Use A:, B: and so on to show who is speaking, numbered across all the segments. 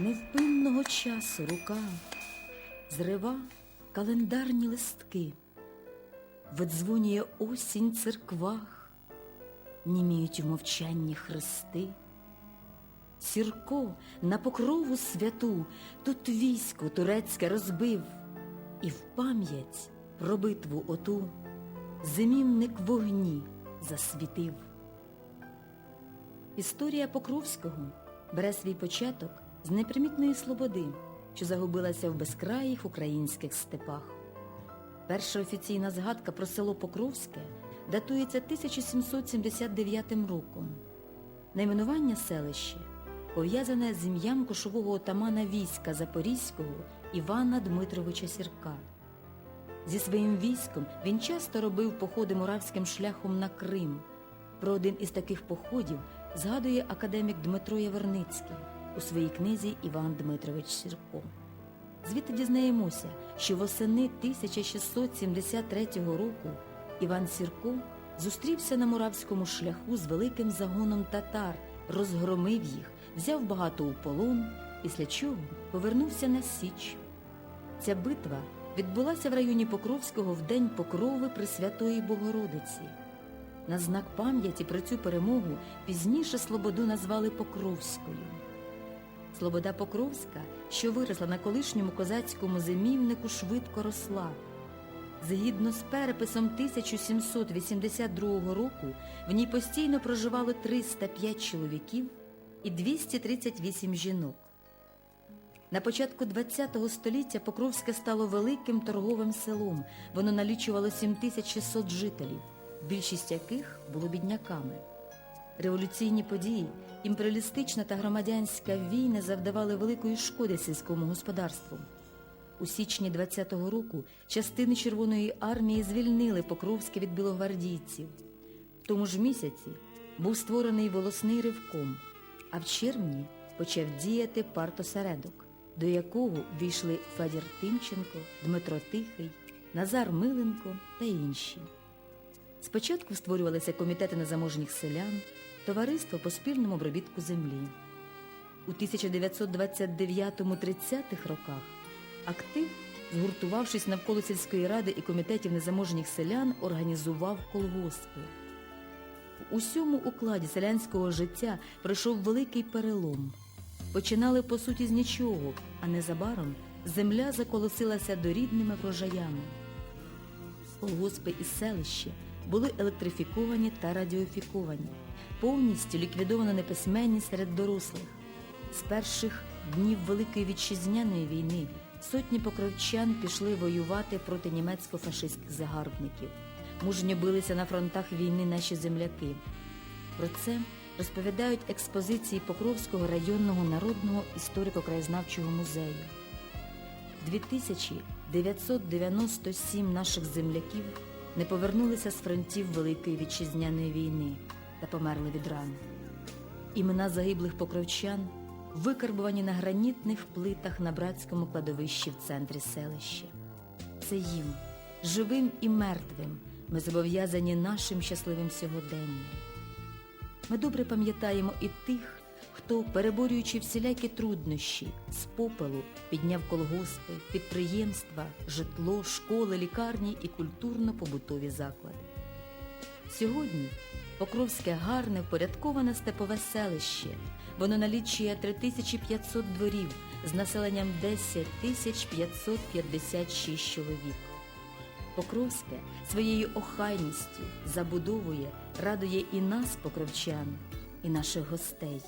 A: невпинного часу рука зрива календарні листки, видзвонює осінь церквах, німіють в мовчанні хрести. Сірко на покрову святу тут військо турецьке розбив, і в пам'ять про битву оту зимівник вогні засвітив. Історія Покровського бере свій початок з непримітної слободи, що загубилася в безкраїх українських степах. Перша офіційна згадка про село Покровське датується 1779 роком. Найменування селища пов'язане з ім'ям кошового отамана війська Запорізького Івана Дмитровича Сірка. Зі своїм військом він часто робив походи муравським шляхом на Крим. Про один із таких походів згадує академік Дмитро Яворницький у своїй книзі Іван Дмитрович Сірко. Звідти дізнаємося, що восени 1673 року Іван Сірко зустрівся на муравському шляху з великим загоном татар, розгромив їх, взяв багато у полон, після чого повернувся на Січ. Ця битва відбулася в районі Покровського в день Покрови Пресвятої Богородиці. На знак пам'яті про цю перемогу пізніше Слободу назвали Покровською. Слобода Покровська, що виросла на колишньому козацькому зимівнику, швидко росла. Згідно з переписом 1782 року в ній постійно проживало 305 чоловіків і 238 жінок. На початку ХХ століття Покровське стало великим торговим селом. Воно налічувало 7600 жителів, більшість яких було бідняками. Революційні події, імперіалістична та громадянська війни завдавали великої шкоди сільському господарству. У січні 20-го року частини Червоної армії звільнили Покровське від білогвардійців. В тому ж місяці був створений волосний ривком, а в червні почав діяти партосередок, до якого війшли Федір Тимченко, Дмитро Тихий, Назар Миленко та інші. Спочатку створювалися комітети незаможніх селян, товариство по спільному обробітку землі. У 1929-30-х роках актив, згуртувавшись навколо сільської ради і комітетів незаможніх селян, організував колгоспи. У усьому укладі селянського життя пройшов великий перелом. Починали по суті з нічого, а незабаром земля заколосилася дорідними врожаями. Колгоспи і селища були електрифіковані та радіофіковані, повністю ліквідовано неписьменність серед дорослих. З перших днів Великої вітчизняної війни сотні покровчан пішли воювати проти німецько-фашистських загарбників. Мужньо билися на фронтах війни наші земляки. Про це розповідають експозиції Покровського районного народного історико-краєзнавчого музею. 2997 наших земляків не повернулися з фронтів Великої вітчизняної війни та померли від ран. Імена загиблих покровчан викарбувані на гранітних плитах на братському кладовищі в центрі селища. Це їм, живим і мертвим, ми зобов'язані нашим щасливим сьогоденням. Ми добре пам'ятаємо і тих, хто, переборюючи всілякі труднощі, з попелу підняв колгоспи, підприємства, житло, школи, лікарні і культурно-побутові заклади. Сьогодні Покровське гарне, впорядковане степове селище. Воно налічує 3500 дворів з населенням 10 556 чоловік. Покровське своєю охайністю забудовує, радує і нас, покровчан, і наших гостей.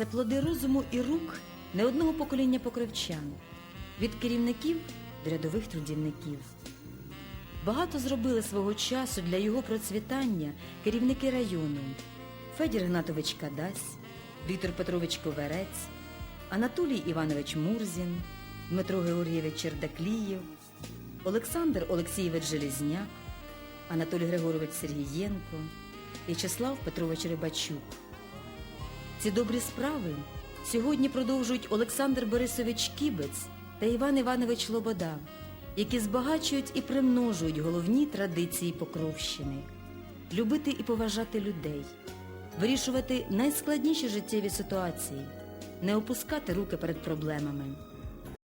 A: Це плоди розуму і рук не одного покоління покровчан, від керівників до рядових трудівників. Багато зробили свого часу для його процвітання керівники району Федір Гнатович Кадась, Віктор Петрович Коверець, Анатолій Іванович Мурзін, Дмитро Георгійович Чердаклієв, Олександр Олексійович Железняк, Анатолій Григорович Сергієнко, В'ячеслав Петрович Рибачук. Ці добрі справи. Сьогодні продовжують Олександр Борисович Кібець та Іван Іванович Лобода, які збагачують і примножують головні традиції Покровщини. Любити і поважати людей, вирішувати найскладніші життєві ситуації, не опускати руки перед проблемами,